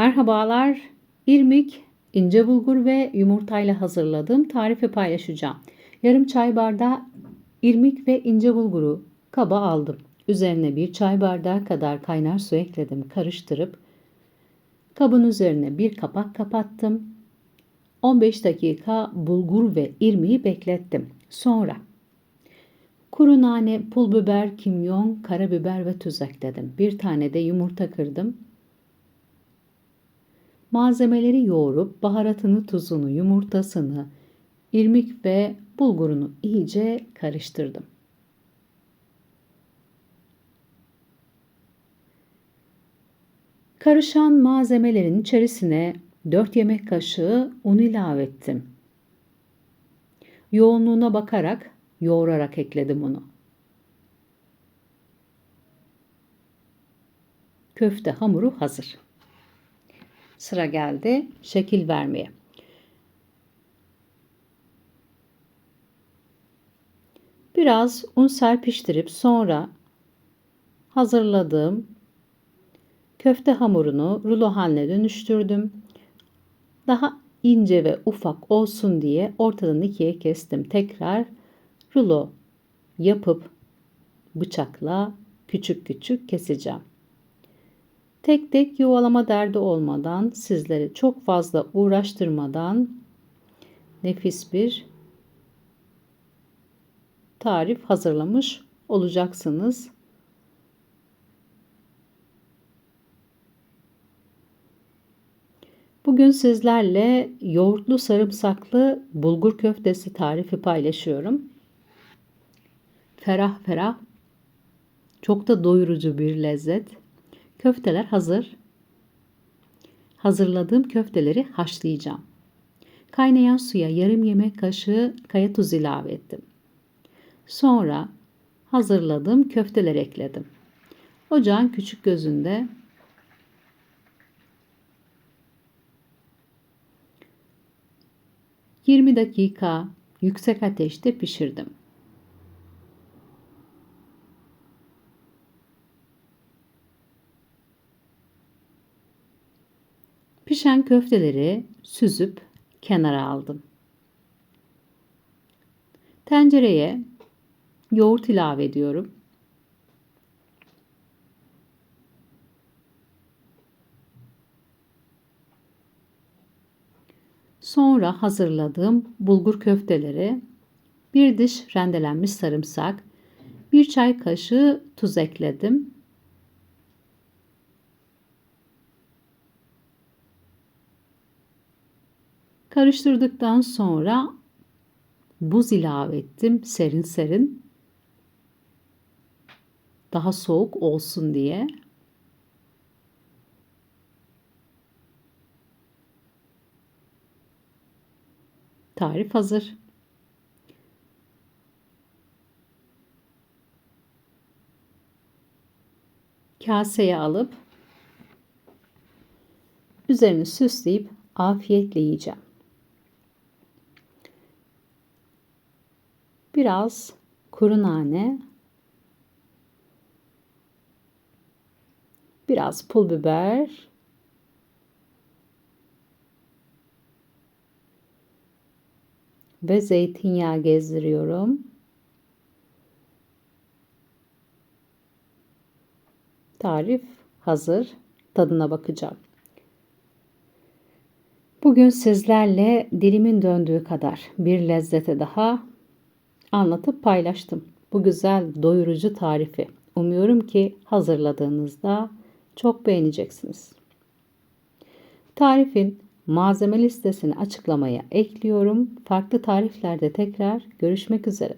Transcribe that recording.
Merhabalar. İrmik, ince bulgur ve yumurtayla hazırladığım tarifi paylaşacağım. Yarım çay bardağı irmik ve ince bulguru kaba aldım. Üzerine bir çay bardağı kadar kaynar su ekledim. Karıştırıp kabın üzerine bir kapak kapattım. 15 dakika bulgur ve irmiği beklettim. Sonra kuru nane, pul biber, kimyon, karabiber ve tuz ekledim. Bir tane de yumurta kırdım. Malzemeleri yoğurup baharatını, tuzunu, yumurtasını, irmik ve bulgurunu iyice karıştırdım. Karışan malzemelerin içerisine 4 yemek kaşığı un ilave ettim. Yoğunluğuna bakarak yoğurarak ekledim unu. Köfte hamuru hazır. Sıra geldi şekil vermeye. Biraz un serpiştirip sonra hazırladığım köfte hamurunu rulo haline dönüştürdüm. Daha ince ve ufak olsun diye ortadan ikiye kestim. Tekrar rulo yapıp bıçakla küçük küçük keseceğim. Tek tek yuvalama derdi olmadan sizleri çok fazla uğraştırmadan nefis bir tarif hazırlamış olacaksınız. Bugün sizlerle yoğurtlu sarımsaklı bulgur köftesi tarifi paylaşıyorum. Ferah ferah, çok da doyurucu bir lezzet. Köfteler hazır. Hazırladığım köfteleri haşlayacağım. Kaynayan suya yarım yemek kaşığı kaya tuz ilave ettim. Sonra hazırladığım köfteleri ekledim. Ocağın küçük gözünde ...20 dakika yüksek ateşte pişirdim. Pişen köfteleri süzüp kenara aldım. Tencereye yoğurt ilave ediyorum. Sonra hazırladığım bulgur köfteleri, bir diş rendelenmiş sarımsak, bir çay kaşığı tuz ekledim Karıştırdıktan sonra buz ilave ettim serin serin. Daha soğuk olsun diye. Tarif hazır. Kaseye alıp üzerini süsleyip afiyetle yiyeceğim. Biraz kuru nane, biraz pul biber, ve zeytinyağı gezdiriyorum. Tarif hazır. Tadına bakacağım. Bugün sizlerle dilimin döndüğü kadar bir lezzete daha anlatıp paylaştım. Bu güzel doyurucu tarifi. Umuyorum ki hazırladığınızda çok beğeneceksiniz. Tarifin malzeme listesini açıklamaya ekliyorum. Farklı tariflerde tekrar görüşmek üzere.